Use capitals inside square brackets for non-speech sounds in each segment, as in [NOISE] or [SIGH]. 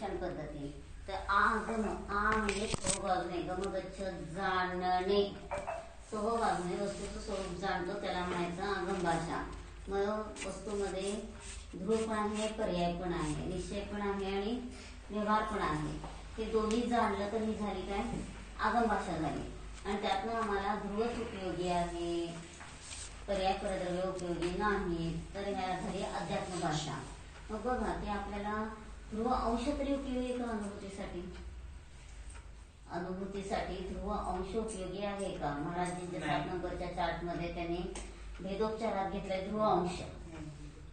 शिक्षण पद्धती. तर आगम आ म्हणजे स्वभावने गमगच्छ जाणणे स्वभावने वस्तूचं स्वरूप जाणतो त्याला म्हणायचं आगम भाषा. मग वस्तूमध्ये ध्रुव पण आहे पर्याय पण आहे निश्चय पण आहे आणि व्यवहार पण आहे. हे दोन्ही जाणलं तर ही झाली काय? आगम भाषा झाली. आणि त्यातनं आम्हाला ध्रुवच उपयोगी आहे पर्याय परद्रव्य उपयोगी नाही तर ह्या झाली अध्यात्म भाषा. मग बघा ते आपल्याला ध्रुव अंश तरी उपयोगी का अनुभूतीसाठी? अनुभूतीसाठी ध्रुव अंश उपयोगी आहे का? महाराजींच्या सात नंबरच्या चार्टमध्ये त्यांनी भेदोपचारात घेतलाय ध्रुव अंश.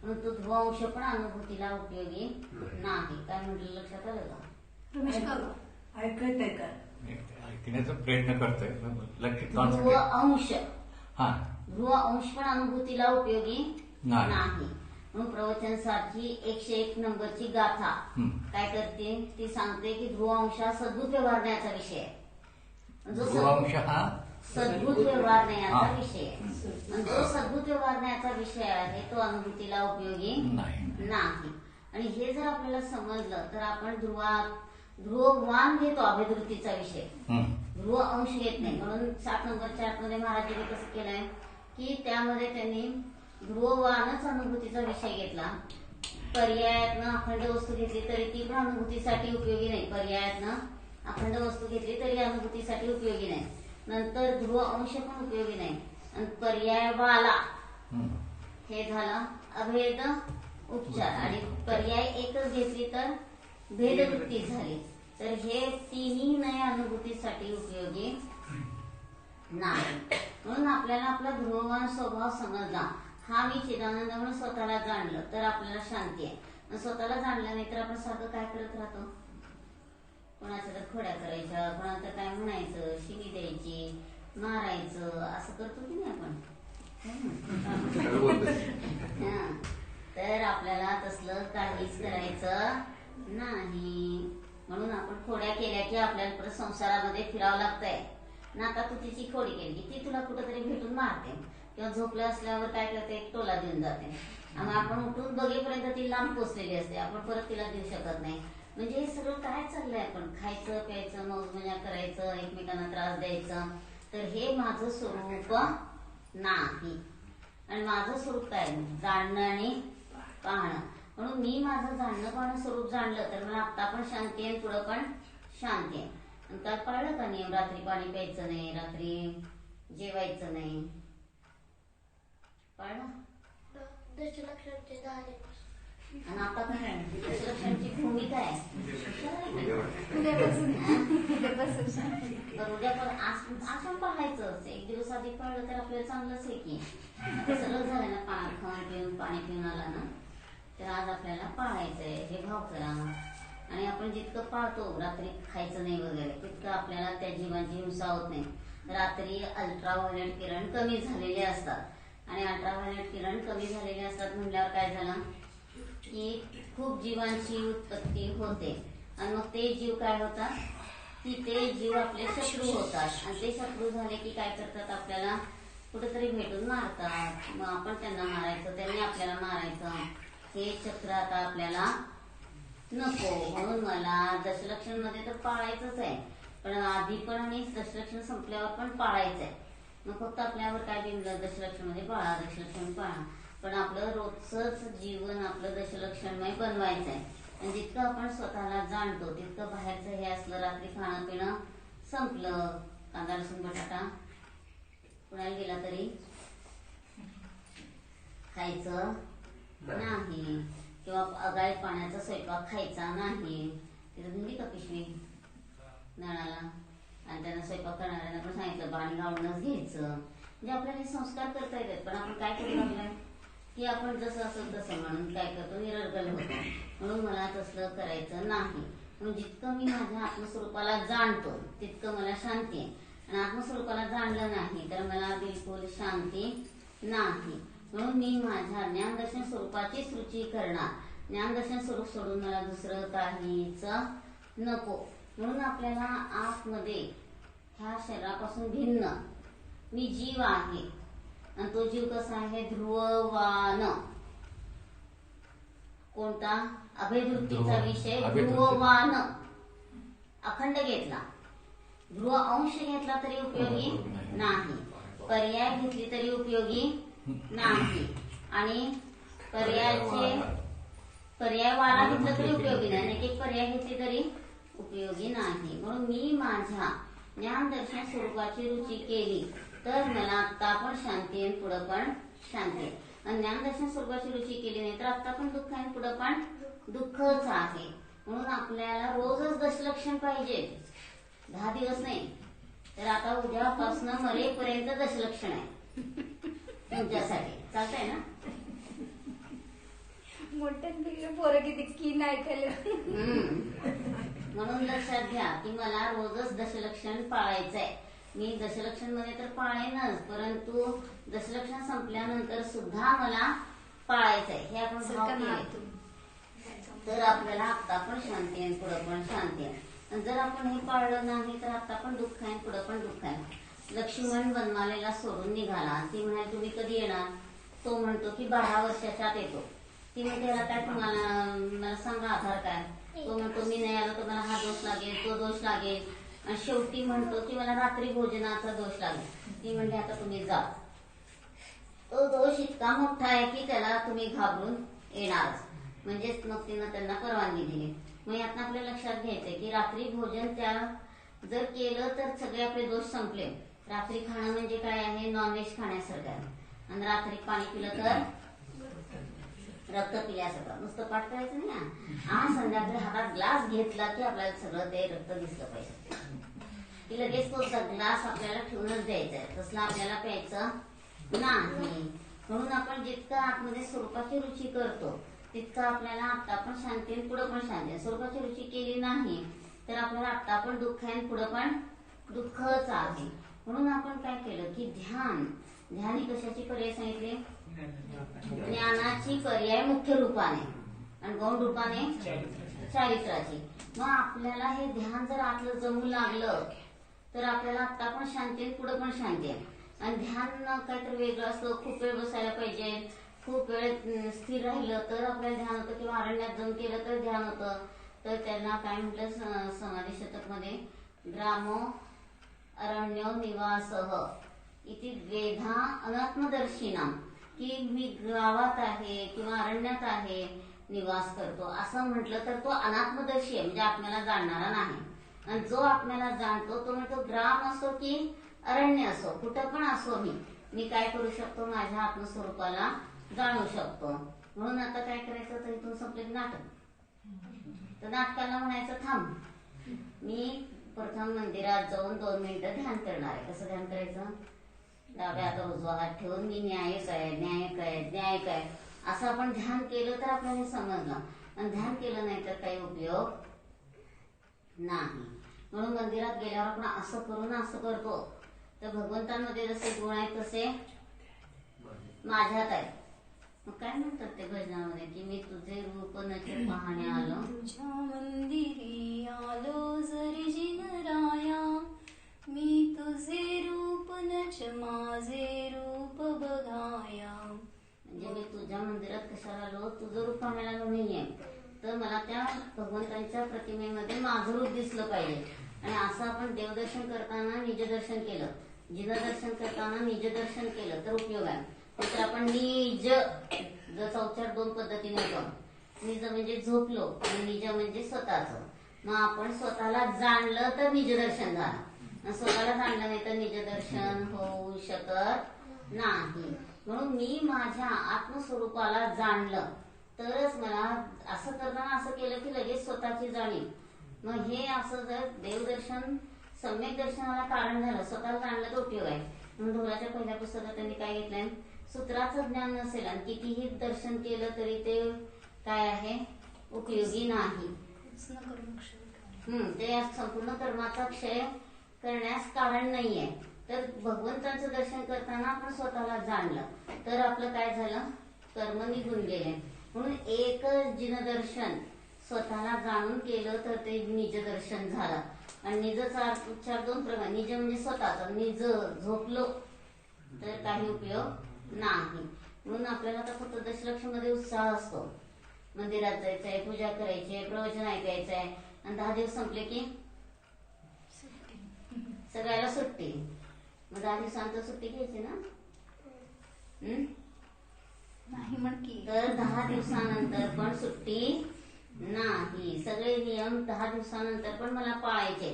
म्हणून तो ध्रुव अंश पण अनुभूतीला उपयोगी नाही. काय म्हटलं लक्षात आलं का? रमेश काका ऐकत आहे का? ऐकण्याचा प्रयत्न करतोय. ध्रुव. अंश. हा. ध्रुव अंश पण अनुभूतीला उपयोगी नाही. प्रवचन सारखी एकशे एक नंबरची गाथा. काय करते? ती सांगते की ध्रुव अंश हा सद्भूत व्यवहारण्याचा विषय आहे. जो ध्रुवांश हा सद्भूत व्यवहारण्याचा. विषय आहे. जो सद्भूत व्यवहारण्याचा विषय आहे तो अनुभूतीला उपयोगी नाही. नाही. आणि हे जर आपल्याला समजलं तर आपण ध्रुवा ध्रुववान घेतो अभिवृत्तीचा विषय. ध्रुव अंश घेत नाही. म्हणून सात नंबरच्या आतमध्ये महाराजांनी कसं केलंय? की त्यामध्ये त्यांनी ध्रुववानच अनुभूतीचा विषय घेतला. पर्यायातनं अखंड वस्तू घेतली तरी ती पण अनुभूतीसाठी उपयोगी नाही. पर्यायातनं अखंड वस्तू घेतली तरी अनुभूतीसाठी उपयोगी नाही. नंतर ध्रुव अंश पण उपयोगी नाही. आणि पर्याय वाला हे झालं अभेद उपचार. आणि पर्याय एकच घेतली तर भेदवृत्ती झाली. तर हे तिन्ही नय अनुभूतीसाठी उपयोगी नाही. म्हणून आपल्याला आपला ध्रुववान स्वभाव समजला. हा मी चिदानंद म्हणून स्वतःला जाणलं तर आपल्याला शांती आहे. स्वतःला जाणलं नाही तर आपण सारखं काय करत राहतो? कोणाच्या तर खोड्या करायच्या कोणाचं काय म्हणायचं शिवी द्यायची मारायचं असं करतो की नाही आपण? हा. तर आपल्याला तसलं काहीच करायचं नाही. म्हणून आपण खोड्या केल्या की आपल्याला परत संसारामध्ये फिरावं लागतंय. ना आता तू तिची खोडी केली की ती तुला कुठेतरी भेटून मारते. किंवा झोपलं असल्यावर काय करते? एक टोला देऊन जाते. आणि आपण उठून बघेपर्यंत ती लांब पोचलेली असते. आपण परत तिला देऊ शकत नाही. म्हणजे हे सगळं काय चाललंय आपण? खायचं प्यायचं मौजमजा करायचं एकमेकांना त्रास द्यायचा. तर हे माझं स्वरूप नाही. आणि माझं स्वरूप काय? जाणणं आणि पाहणं. म्हणून मी माझं जाणणं पाहणं स्वरूप जाणलं तर मला आता पण शांती आहे पुढं पण शांती आहे. काय पाळलं का नियम? रात्री पाणी प्यायचं नाही रात्री जेवायचं नाही. पाळलं दशलक्षांचे झाले आणि आता काय दशलक्षांची भूमिका आहे तर उद्या पण पाहायचंच एक दिवस आधी पडलं तर आपल्याला चांगलंच आहे की. सगळं झालं ना पाणी खाऊन पिऊन पाणी पिऊन आला ना तर आज आपल्याला पाळायचंय हे भाव करा आणि आपण जितकं पाळतो रात्री खायचं नाही वगैरे तितकं आपल्याला त्या जीवांची हिंसा होत नाही. रात्री अल्ट्राव्हायलेट किरण कमी झालेले असतात. आणि अल्ट्राव्हायलेट किरण कमी झालेले असतात म्हणल्यावर काय झालं? की खूप जीवांची उत्पत्ती होते. आणि मग ते जीव काय होतात की ते जीव आपले शत्रू होतात. आणि ते शत्रू झाले की काय करतात? आपल्याला कुठेतरी भेटून मारतात. मग आपण त्यांना मारायचं त्यांनी आपल्याला मारायचं. हे चक्र आता आपल्याला नको. म्हणून मला दशलक्षणमध्ये तर पाळायचंच आहे. पण आधी पण आणि दशलक्षण संपल्यावर पण पाळायचं आहे मग फक्त आपल्यावर काय बिनलं दशलक्षणमध्ये पाळा दशलक्षण पाळा पण आपलं रोजच जीवन आपलं दशलक्षणमय बनवायचं आहे. आणि जितकं आपण स्वतःला जाणतो तितकं बाहेरचं हे असलं रात्री खाणं पिणं संपलं. कांदा लसूण बटाटा. कुणाला गेला तरी? खायचं नाही. किंवा अगाळी पाण्याचा स्वयंपाक खायचा नाही. तिथं धुली का पिशवी? नळाला? आणि त्यांना स्वयंपाक करणाऱ्यांना पण सांगितलं पाणी गाळूनच घ्यायचं. म्हणजे आपल्याला हे संस्कार करता येतात पण आपण काय करू लागलोय? की आपण जसं असं तसं म्हणून काय करतो? निरर्गल होतो. म्हणून मला तसलं करायचं नाही. म्हणून जितकं मी माझ्या आत्मस्वरूपाला जाणतो तितकं मला शांती आहे. आणि आत्मस्वरूपाला जाणलं नाही तर मला बिलकुल शांती नाही. म्हणून मी माझ्या ज्ञानदर्शन स्वरूपाची सूची करणार. ज्ञानदर्शन स्वरूप सोडून मला दुसरं काहीच नको. म्हणून आपल्याला आतमध्ये ह्या शरीरापासून भिन्न. मी जीव आहे. आणि तो जीव कसा आहे? ध्रुववान. कोणता? अभयवृत्तीचा ध्रुव. विषय. ध्रुववान. अखंड घेतला. ध्रुव अंश घेतला तरी उपयोगी नाही. पर्याय घेतली तरी उपयोगी नाही. आणि पर्यायाचे पर्याय वाला घेतला तरी उपयोगी नाही. एक पर्याय घेतली तरी उपयोगी नाही. म्हणून मी माझ्या ज्ञानदर्शन स्वरूपाची रुची केली. तर मला आता पण शांती आहे पुढं पण शांती आहे आणि ज्ञानदर्शन स्वरूपाची रुची केली नाही तर आता पण दुःख आहे पुढं पण दुःखच आहे. म्हणून आपल्याला रोजच दशलक्षण पाहिजे. दहा दिवस नाही तर आता उद्यापासून मरेपर्यंत दशलक्षण आहे. तुमच्यासाठी. चालतंय ना? मोठ्यात गेले पोरं किती की नाही केलं हम्म. म्हणून लक्षात घ्या की मला रोजच दशलक्षण पाळायचंय. मी दशलक्षणमध्ये तर पाळेनच परंतु दशलक्षण संपल्यानंतर सुद्धा मला पाळायचंय. हे आपण. तर आपल्याला आता पण शांती आहे पुढं पण शांती आहे. जर आपण हे पाळलं नाही तर आता पण दुःख आहे पुढं पण दुःख आहे. लक्ष्मण बनमालेला सोडून निघाला. ती म्हणाली तुम्ही कधी येणार? तो म्हणतो की बारा वर्षाच्या आत येतो. ती म्हणते "ह्याला काय तुम्हाला मला सांगा आधार काय तो म्हणतो मी नाही आलो तर मला हा दोष लागेल तो दोष लागेल. आणि शेवटी म्हणतो की मला रात्री भोजनाचा दोष लागेल. ती म्हणते आता तुम्ही जा. तो दोष इतका मोठा आहे की त्याला तुम्ही घाबरून येणारच म्हणजेच मग तिनं त्यांना परवानगी दिली. मग यातनं आपल्या लक्षात घ्यायचंय की रात्री भोजन त्या जर केलं तर सगळे आपले दोष संपले. रात्री खाणं म्हणजे काय आहे? नॉनव्हेज खाण्यासारखं आहे. आणि रात्री पाणी पिलं तर? रक्त पिल्यासारखं नुसतं पाठ करायचं नाही हा. आज संध्याकाळी हातात ग्लास घेतला की आपल्याला सगळं ते रक्त दिसलं पाहिजे. की लगेच तो ग्लास आपल्याला ठेवूनच द्यायचा आहे. तसला आपल्याला प्यायचं नाही. म्हणून आपण जितकं आतमध्ये स्वरूपाची रुची करतो तितकं आपल्याला आता पण शांती आणि पुढं पण शांती स्वरूपाची रुची केली नाही तर आपल्याला आता पण दुःख आहे आणि पुढं पण दुःखच आहे. म्हणून आपण काय केलं की ध्यान. ध्यानी कशाची पर्याय सांगितले? ज्ञानाची पर्याय मुख्य रूपाने आणि गौण रूपाने चारित्राची. मग आपल्याला हे ध्यान जर आपलं जमू लागलं तर आपल्याला आता पण शांती आहे पुढे पण शांती आहे. आणि ध्यान काहीतरी वेगळं असतं खूप वेळ बसायला पाहिजे खूप वेळ स्थिर राहिलं तर आपल्याला ध्यान होतं किंवा अरण्यात जाऊन केलं तर ध्यान होतं. तर त्यांना काय म्हटलं स- समाधी शतकमध्ये ग्रामो अरण्यो निवासह इति वेधा अनात्मदर्शिना की मी गावात आहे किंवा अरण्यात आहे निवास करतो. असं म्हटलं तर तो अनात्मदर्शी आहे म्हणजे आपल्याला जाणणारा नाही. आणि जो आपल्याला जाणतो तो म्हणतो ग्राम असो की अरण्य असो कुठं पण असो मी मी काय करू शकतो? माझ्या आत्मस्वरूपाला जाणू शकतो. म्हणून आता काय करायचं? तर इथून संपले नाटक. तर नाटकाला म्हणायचं थांब मी प्रथम मंदिरात जाऊन दोन मिनिटं ध्यान करणार आहे. कसं ध्यान करायचं? डाव्या हातावर उजवा हात ठेवून मी न्यायच आहे न्याय आहे न्याय आहे असं आपण ध्यान केलं तर आपल्याला समजलं. आणि ध्यान केलं नाही तर काही उपयोग नाही. म्हणून मंदिरात गेल्यावर आपण असं करून असं करतो. तर भगवंतांमध्ये जसे गुण आहेत तसे माझ्यात आहे मग काय म्हणतात ते भजनामध्ये की मी तुझे रूप नचे पाहणे आलो? तुझ्या मंदिरी आलो जरी जिनराय मी तुझे रूप नच माझे रूप बघाया. म्हणजे मी तुझ्या मंदिरात कशाला आलो? तुझं रूप पाहायला आलो नाहीये. तर मला त्या भगवंतांच्या प्रतिमेमध्ये माझं रूप दिसलं पाहिजे. आणि असं आपण देवदर्शन करताना निजदर्शन केलं. जिनदर्शन करताना निजदर्शन केलं तर उपयोग आहे. तर आपण निज जसा उच्चार दोन पद्धतीने होतो निज म्हणजे झोपलो आणि निज म्हणजे स्वतःच. मग आपण स्वतःला जाणलं तर निजदर्शन झालं. स्वतःला जाणलं नाही तर निजदर्शन होऊ शकत नाही. म्हणून मी माझ्या आत्मस्वरूपाला जाणलं. तरच मला असं करताना असं केलं की लगेच स्वतःची जाणीव. मग हे असं जर देवदर्शन सम्यक दर्शनाला कारण झालं स्वतःला जाणलं तर उपयोग आहे. म्हणून ढोलाच्या पहिल्या पुस्तकात त्यांनी काय घेतलंय? सूत्राचं ज्ञान नसेल आणि कितीही दर्शन केलं तरी ते काय आहे? उपयोगी नाही. हम्म, ते संपूर्ण कर्माचा क्षय करण्यास कारण नाहीये. तर भगवंताचं दर्शन करताना आपण स्वतःला जाणलं. तर आपलं काय झालं? कर्म निघून गेले. म्हणून एक जिनदर्शन स्वतःला जाणून केलं तर ते निज दर्शन झालं. आणि निजचा उच्चार दोन प्रकार निज म्हणजे स्वतःचा. निज झोपलो तर काही उपयोग नाही. म्हणून आपल्याला आता फक्त दशलक्षमध्ये उत्साह असतो. मंदिरात जायचंय पूजा करायची आहे प्रवचन ऐकायचं आहे आणि दहा दिवस संपले की सगळ्याला सुट्टी. मग दहा दिवसांतर सुट्टी घ्यायची ना? नाही म्हण की. तर दहा दिवसानंतर पण सुट्टी नाही. सगळे नियम दहा दिवसानंतर पण मला पाळायचे.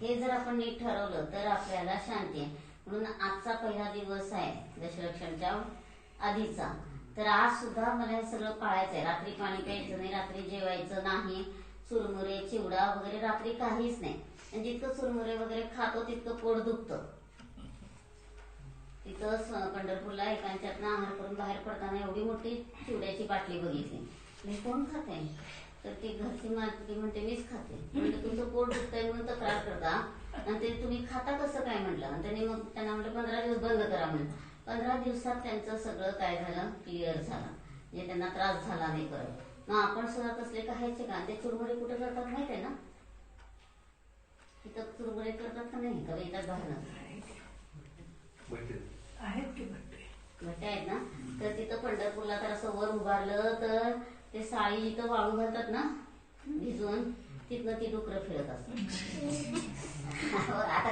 हे जर आपण नीट ठरवलं तर आपल्याला शांती आहे. म्हणून आजचा पहिला दिवस आहे दशलक्षणच्या आधीचा. तर आज सुद्धा मला हे सगळं पाळायचं आहे रात्री पाणी प्यायचं नाही रात्री जेवायचं नाही. चुरमुरे चिवडा वगैरे रात्री काहीच नाही. म्हणजे जितकं चुरमुरे वगैरे खातो तितकं पोट दुखतं. तिथं पंढरपूरला एकांच्यातनं आहार करून बाहेर पडताना एवढी मोठी चिवड्याची बाटली बघितली. मी कोण खाते तर ती घरची माती म्हणते मीच खाते. म्हणजे तुमचं पोट दुखतंय म्हणून तक्रार करता. आणि ते तुम्ही खाता कसं काय? म्हटलं आणि त्यांनी मग त्यांना म्हटलं पंधरा दिवस बंद करा म्हणलं पंधरा दिवसात त्यांचं सगळं काय झालं? क्लिअर झालं. म्हणजे त्यांना त्रास झाला नाही करत मग आपण सुद्धा तसले खायचे का? ते चुरमुरे कुठे करतात माहिती आहे ना? तिथं चुरमुरे करतात का नाही? का येतात बाहेर आहेत की भट्टे? भट्टे आहेत ना? तर तिथं पंढरपूरला तर असं वर उभारलं तर ते साळी इथं वाळू घालतात ना? भिजवून तिथनं ती डुकरं फिरत असतात. आता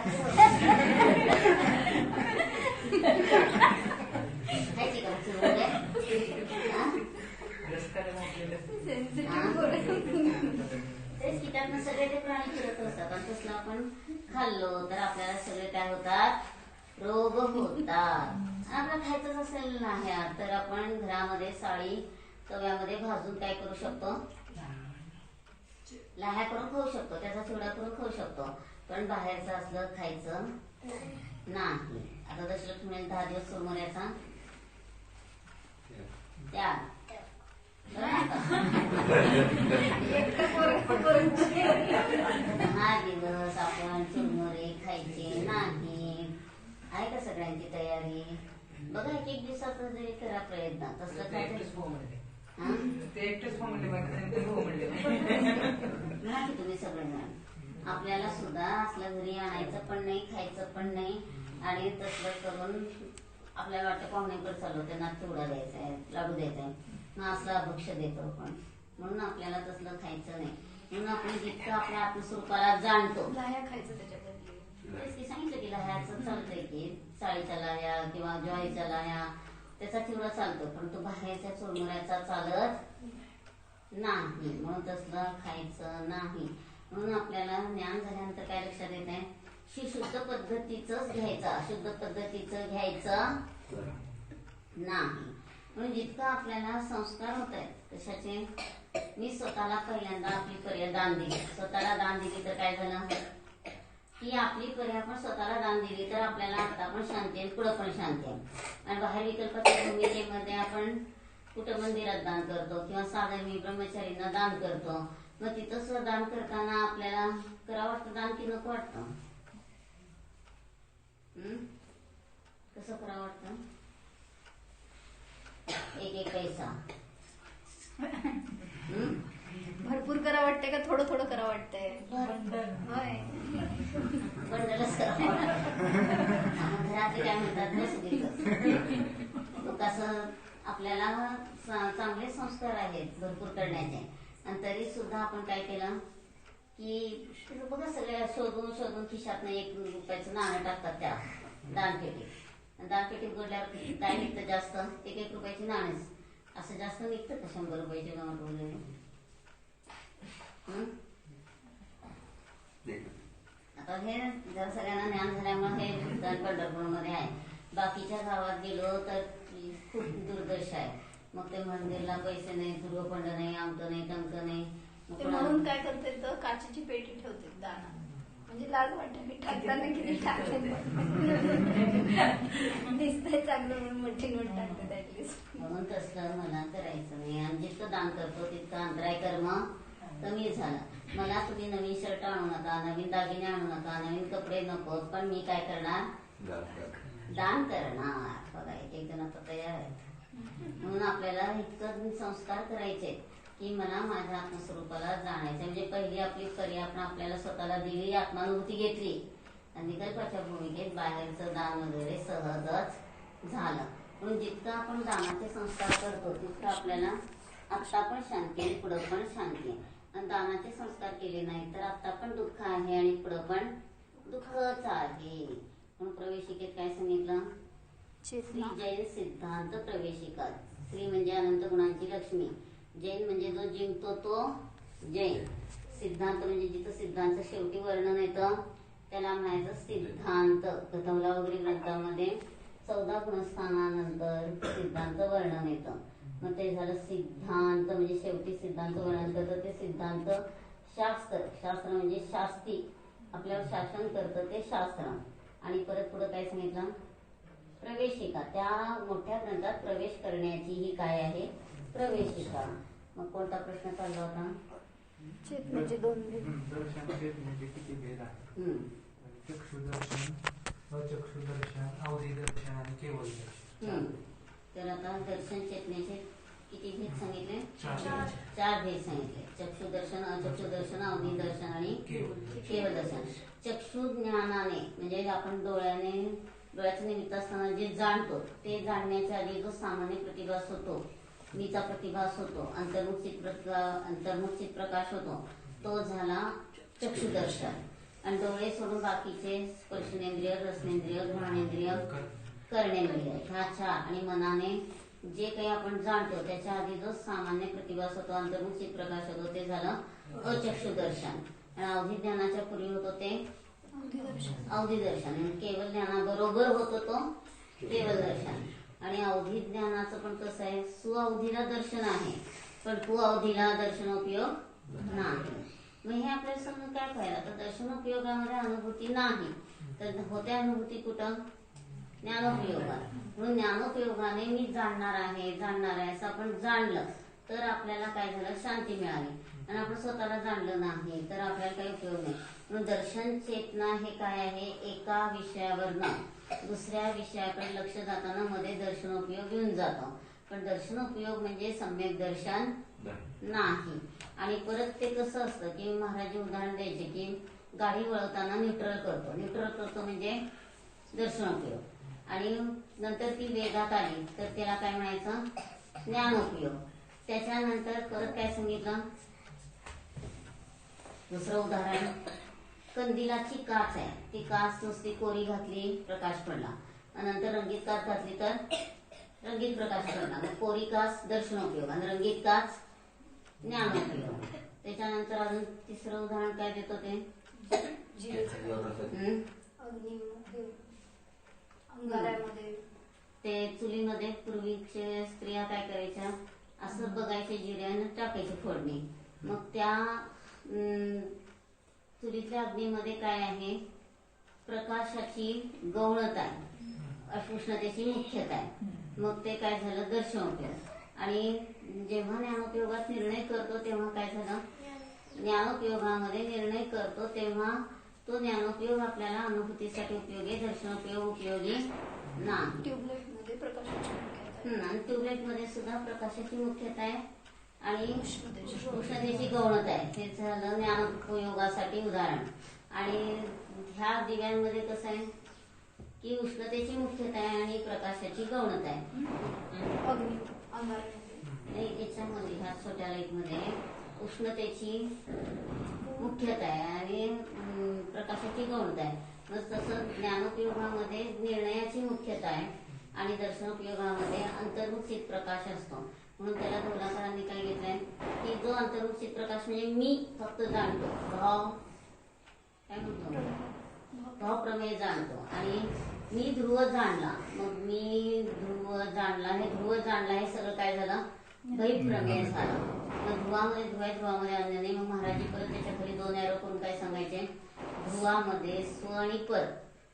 तेच की सगळे ते प्राणी फिरत असतात. आणि तसलं आपण खाल्लो तर आपल्याला सगळे काय होतात? रोग होतात. आपल्याला खायचंच असेल नाही तर आपण घरामध्ये साळी तव्यामध्ये भाजून काय करू शकतो? लाह्या करून खाऊ शकतो. त्याचा चुडा करून खाऊ शकतो. पण बाहेरचं असलं खायचं नाही. आता दशलक्ष्मी म्हणजे दहा दिवस समोर याचा बरं [LAUGHS] का? हा दिवस आपण चुरमुरे खायचे नाही आहे का सगळ्यांची तयारी बघा एक एक दिवसाचा जरी करा प्रयत्न. तसलं ते काय म्हणा की तुम्ही सगळेजण आपल्याला सुद्धा असलं घरी आणायचं पण नाही खायचं पण नाही. आणि तसलं करून आपल्याला वाटतं पाहुण्याकडे चाललो त्यांना चिवडा द्यायचा आहे लाडू द्यायचा आहे. मग असलं अभक्ष देतो आपण. म्हणून आपल्याला तसलं खायचं नाही. म्हणून आपण जितकं आपल्या आत्मस्वरूपाला जाणतो. लाह्या खायचं त्याच्या बदली तेच की सांगितलं की लह्याचं चालतंय की. साळीच्या लाया किंवा ज्वारीच्या लाया त्याचा चिवडा चालतो पण तो बाहेरच्या चुरमुऱ्याचा चालत नाही. म्हणून तसलं खायचं नाही. म्हणून आपल्याला ज्ञान झाल्यानंतर काय लक्षात येत आहे की शुद्ध पद्धतीचंच घ्यायचं अशुद्ध पद्धतीचं घ्यायचं नाही. म्हणून जितकं आपल्याला संस्कार होत आहेत कशाचे मी स्वतःला पहिल्यांदा आपली पर्याय दान दिली. स्वतःला दान दिली तर काय झालं? की आपली पर्याय आपण स्वतःला दान दिली तर आपल्याला आता पण शांती आहे पुढं पण शांती आहे आणि बाहेर विकल्पाच्या भूमिकेमध्ये आपण कुठं मंदिरात दान करतो किंवा साधं मी ब्रह्मचारींना दान करतो. मग तिथं सुद्धा दान करताना आपल्याला करावं वाटतं दान की नको वाटतं हं? कसं करावं वाटतं एक एक पैसा हं? भरपूर करा वाटते का थोडं थोडं करा वाटतंय होय बंडलच करावं असं काय म्हणतात मग कसं आपल्याला चांगले संस्कार आहेत भरपूर करण्याचे. आणि तरी सुद्धा आपण काय केलं की बघा सगळ्या शोधून शोधून खिशातनं एक रुपयाचं नाणं टाकतात त्या दानपेटीत आणि दानपेटी उघडल्यावर काय निघतं जास्त? एक एक रुपयाची नाणेच. असं जास्त निघतं का शंभर रुपयाचे नोट वगैरे? हं? जर सगळ्यांना ज्ञान झाल्यामुळे हे कीर्तन पंढरपूरमध्ये आहे. बाकीच्या गावात गेलो तर खूप दुर्दश आहे. मग ते मंदिरला पैसे नाही दुर्गपंड नाही आमचं नाही तमकं नाही. ते म्हणून काय करते तर काचेची पेटी ठेवते दाना. म्हणजे लाज वाटते मी टाकताना किती टाकते. दिसतंय चांगलं म्हणून मोठी नोट ऍटलीस्ट म्हणून तसलं मला करायचं नाही. आणि जितकं दान करतो तितकं अंतराय कर्म कमी झालं. मला तुम्ही नवीन शर्ट आणू नका नवीन दागिने आणू नका नवीन कपडे नकोत पण मी काय करणार? दान करणार. बघा एक एक जण आता तयार आहेत. म्हणून आपल्याला इतकं संस्कार करायचे की मला माझ्या आत्मस्वरूपाला जाणायचं म्हणजे पहिली आपली पर्याय आपण आपल्याला स्वतःला दिली आत्मानुभूती घेतली. आणि विकल्पाच्या भूमिकेत बाहेरचं दान वगैरे सहजच झालं. म्हणून जितकं आपण दानाचे संस्कार करतो तितकं आपल्याला आता पण शांती आणि पुढं पण शांती आहे. आणि दानाचे संस्कार केले नाही तर आता पण दुःख आहे आणि पुढं पण दुःखच आहे. म्हणून प्रवेशिकेत काय सांगितलं? श्री जैन सिद्धांत प्रवेशिका श्री म्हणजे अनंत गुणांची लक्ष्मी. जैन म्हणजे जो जिंकतो तो जैन. सिद्धांत म्हणजे जिथं सिद्धांत शेवटी वर्णन येतं त्याला म्हणायचं सिद्धांत. कथवला वगैरे ग्रंथामध्ये चौदा गुणस्थानानंतर सिद्धांत वर्णन येतं. मग ते झालं सिद्धांत म्हणजे शेवटी सिद्धांत वर्णन करतं. ते सिद्धांत शास्त्र शास्त्र म्हणजे शास्ती. आपल्यावर शासन करतं ते शास्त्र. आणि परत पुढं काय सांगितलं? प्रवेशिका. त्या मोठ्या ग्रंथात प्रवेश करण्याची ही काय आहे? प्रवेशिका. मग कोणता प्रश्न चालला होता? चेतनेचे दोन भेद दर्शन चेतनेचे किती भेद आहेत? हम्म. चक्षुदर्शन अचक्षुदर्शन अवधी दर्शन आणि केवळ दर्शन. हम्म. तर आता दर्शन चेतनेचे किती भेद सांगितले? चार भेद सांगितले चक्षु दर्शन अचक्षु दर्शन अवधी दर्शन आणि केवळ. दर्शन चक्षु ज्ञानाने म्हणजे आपण डोळ्याने डोळ्याच्या निमित्त असताना जे जाणतो ते जाणण्याच्या आधी जो सामान्य प्रतिभास होतो मीचा प्रतिभास होतो अंतर्मुख चित्र अंतर्मुख चित्रप्रकाश होतो तो झाला चक्षुदर्शन. आणि डोळे सोडून बाकीचे स्पर्शनेंद्रिय रसनेंद्रिय घ्राणेंद्रिय कर्णेंद्रिय ह्या चार. आणि मनाने जे काही आपण जाणतो त्याच्या आधी जो सामान्य प्रतिभास होतो अंतर्मुख चित्रप्रकाश होतो ते झालं अचक्षुदर्शन. आणि अवधी ज्ञानाच्या पूर्वी होतो ते दर्शन अवधी दर्शन केवळ ज्ञानाबरोबर होतो तो केवळ दर्शन आणि अवधी ज्ञानाचं पण कसं आहे सुअवधीला दर्शन आहे पण कुअवधीला दर्शनोपयोग नाही. मग हे आपल्याला समजून काय पाहिलं तर दर्शनोपयोगामध्ये अनुभूती नाही. तर होत्या अनुभूती कुठं? ज्ञानोपयोगा म्हणून ज्ञानोपयोगाने मी जाणणार आहे जाणणार आहे असं आपण जाणलं तर आपल्याला काय झालं? शांती मिळाली. आणि आपण स्वतःला जाणलं नाही तर आपल्याला काही उपयोग नाही. म्हणून दर्शन चेतना हे काय आहे? एका विषयावरनं. दुसऱ्या विषयाकडे लक्ष जाताना मध्ये दर्शनोपयोग येऊन जातो. पण दर्शनोपयोग म्हणजे सम्यक दर्शन नाही. आणि परत ते कसं असतं की महाराज उदाहरण द्यायचे की गाडी वळवताना न्यूट्रल करतो. न्यूट्रल करतो म्हणजे दर्शनोपयोग. आणि नंतर ती वेगात आली. तर त्याला काय म्हणायचं? ज्ञानोपयोग. त्याच्यानंतर परत काय सांगितलं? दुसरं उदाहरण. कंदिलाची काच आहे. ती काच नुसती कोरी घातली प्रकाश पडला. आणि नंतर रंगीत काच घातली तर रंगीत प्रकाश पडला. मग कोरी काच दर्शनोपयोग. आणि रंगीत काच ज्ञानोपयोग. त्याच्यानंतर अजून तिसरं उदाहरण काय देतो ते? अंगाऱ्यामध्ये. ते चुलीमध्ये पूर्वीचे स्त्रिया काय करायच्या असं बघायचे जिऱ्यानं टाकायची फोडणी. मग त्या चुलीतल्या अग्नीमध्ये काय आहे? प्रकाशाची गौणता आहे. उष्णतेची मुख्यता आहे. मग ते काय झालं? दर्शनोपयोग आणि जेव्हा ज्ञानोपयोगात निर्णय करतो तेव्हा काय झालं? ज्ञानोपयोगामध्ये निर्णय करतो तेव्हा तो ज्ञानोपयोग आपल्याला अनुभूतीसाठी उपयोगी दर्शनोपयोग उपयोगी नाही ट्यूबलाईटमध्ये प्रकाशाची ट्यूबलाईटमध्ये सुद्धा प्रकाशाची मुख्यता आहे. आणि उष्णतेची गौणता आहे. हे झालं ज्ञानोपयोगासाठी उदाहरण. आणि ह्या दिव्यांमध्ये कसं आहे? की उष्णतेची मुख्यता आहे आणि प्रकाशाची गौणता आहे. याच्यामध्ये ह्या छोट्या लाइटमध्ये उष्णतेची मुख्यता आहे आणि प्रकाशाची गौणता आहे. मग तसं ज्ञानोपयोगामध्ये निर्णयाची मुख्यता आहे आणि दर्शनोपयोगामध्ये अंतर्मुखित प्रकाश असतो. म्हणून त्याला धोलाकरांनी काय घेतलंय? की जो अंतर्मुखित प्रकाश म्हणजे मी फक्त जाणतो. भाव काय म्हणतो? भाव प्रमेय जाणतो. आणि मी ध्रुव जाणला. मग मी ध्रुव जाणला हे ध्रुव जाणला हे सगळं काय झालं? प्रमेय झालं मग ध्रुवामध्ये ध्रुवा ध्रुवामध्ये आणलं नाही मग महाराजी परत त्याच्याखाली दोन एरो करून काय सांगायचे? ध्रुवामध्ये स्व आणि पर.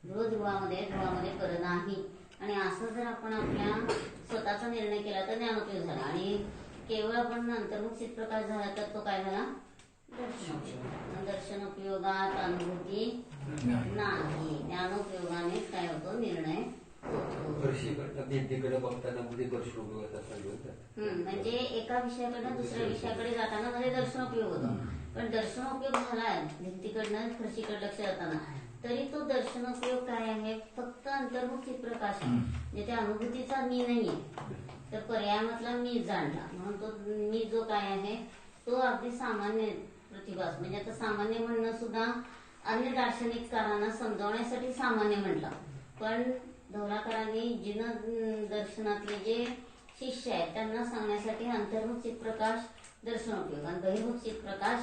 ध्रुव ध्रुवामध्ये ध्रुवामध्ये पर नाही. आणि असं जर आपण आपल्या स्वतःचा निर्णय केला तर ज्ञानोपयोग झाला. आणि केवळ आपण अंतर्मुख चित्रप्रकाश झाला तर तो काय झाला? दर्शन उपयोगात अनुभूती नाही. ज्ञानोपयोगाने काय होतो? निर्णय भिंतीकडे बघताना मध्ये म्हणजे एका विषयाकडनं दुसऱ्या विषयाकडे जाताना मध्ये दर्शनोपयोग होतो. पण दर्शन उपयोग झाला भिंतीकडनं फरशीकडे लक्ष जाताना तरी तो दर्शन उपयोग काय आहे? फक्त अंतर्मुखी प्रकाश म्हणजे त्या अनुभूतीचा मी नाहीये तर पर्यायामधला मी जाणला. म्हणून तो मी जो काय आहे तो अगदी सामान्य प्रतिभास. म्हणजे आता सामान्य म्हणणं सुद्धा अन्य दार्शनिककारांना समजवण्यासाठी सामान्य म्हटलं. पण धवलाकरांनी जिन दर्शनातले जे शिष्य आहेत त्यांना सांगण्यासाठी अंतर्मुख चित्प्रकाश दर्शनोपयोग आणि बहिर्मुख चित्प्रकाश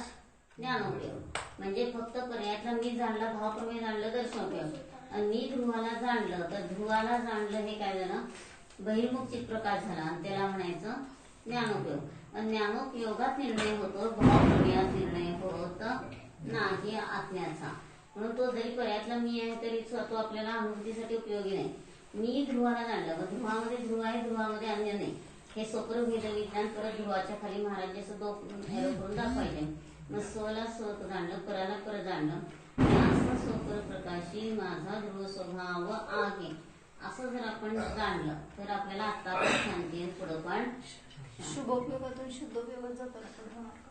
ज्ञानोपयोग म्हणजे फक्त पर्यायातला मी जाणलं भावप्रमेय जाणलं दर्शनोपयोग आणि मी ध्रुवाला जाणलं तर ध्रुवाला जाणलं हे काय झालं? बहिर्मुख चित्प्रकाश झाला आणि त्याला म्हणायचं ज्ञानोपयोग आणि ज्ञानोपयोगात निर्णय होतो भावप्रमेयात निर्णय होत नाही आत्म्याचा. म्हणून तो जरी पर्यातला मी आहे तरी तो आपल्याला अनुभूतीसाठी उपयोगी नाही. मी ध्रुवाला जाणलं. ध्रुवामध्ये ध्रुव आहे ध्रुवामध्ये अन्य नाही. हे स्वप्न घेतलं विज्ञान परत ध्रुवाच्या खाली महाराज असं दो करून दाखवायचे. मग स्वला स्व जाणलं पराला पर जाणलं. असं स्वपर प्रकाशी माझा ध्रुव स्वभाव आहे. असं जर आपण जाणलं तर आपल्याला आता पण शांती आहे, पुढं पण शुभोपयोगातून शुद्धोपयोगात जातात.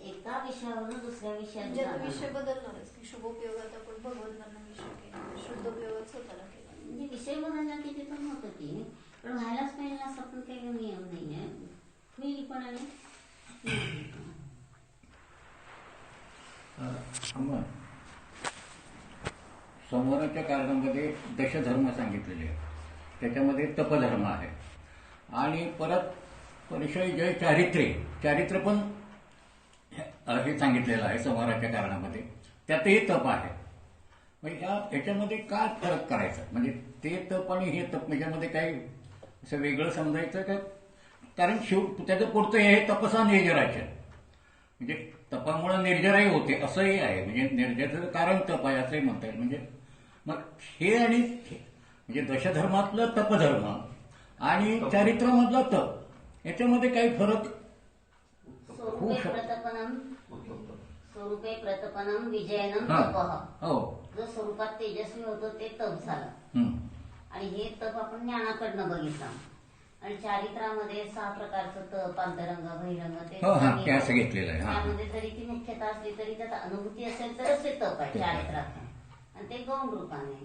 एका विषयावरून दुसऱ्या विषयात म्हणजे आता. विषय बदलणारच की शुभोपयोगात आपण भगवंतांना विषय केला शुद्धोपयोगात स्वतःला केला. म्हणजे विषय बदलला किती पण होतं की. पण व्हायलाच पाहिजे असा पण काही नियम नाही आहे. होईल पण आणि. अमर समोराच्या कारणामध्ये दशधर्म सांगितलेले आहेत. त्याच्यामध्ये तपधर्म आहे. आणि परत परिचय जय चारित्र्य. चारित्र्य पण हे- हे सांगितलेलं आहे समोराच्या कारणामध्ये. त्यातही तप आहे. म्हणजे या याच्यामध्ये काय फरक करायचा? म्हणजे ते तप आणि हे तप याच्यामध्ये काही असं वेगळं समजायचं का? कारण शिव त्याचं पुढचं हे तपसा निर्जराच्या म्हणजे तपामुळे निर्जराही होते असंही आहे. म्हणजे निर्जराचं कारण तप आहे असंही म्हणता येईल. म्हणजे मग हे आणि म्हणजे दशधर्मातलं तपधर्म आणि चारित्र्यामधलं तप याच्यामध्ये काही फरक स्वरूपे शकतो. स्वरूपे प्रतपनम विजयनम हा. तपः हो जो स्वरूपात तेजस्वी होतो ते तप झालं. आणि हे तप आपण ज्ञानाकडनं बघितलं आणि चारित्रामध्ये सहा प्रकारचं तप अंतरंग बहिरंग ते हो, हा, सांगितलं. ते असं घेतलेलं आहे, हा. त्यामध्ये जरी ती मुख्यता असली तरी त्यात अनुभूती असेल तरच ते तप आहे. चारित्रात आणि ते गौण रूपाने